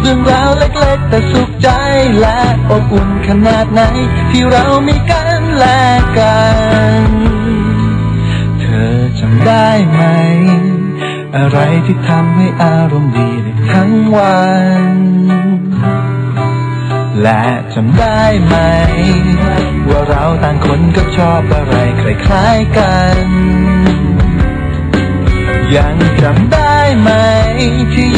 เรื่องราวเล็กๆ แต่สุขใจและอบอุ่นขนาดไหน ที่เรามีกันและกัน เธอจำได้ไหม อะไรที่ทำให้อารมณ์ดีได้ทั้งวัน และจำได้ไหม ว่าเราต่างคนก็ชอบอะไรคล้ายๆกันยังจำได้ไหมที่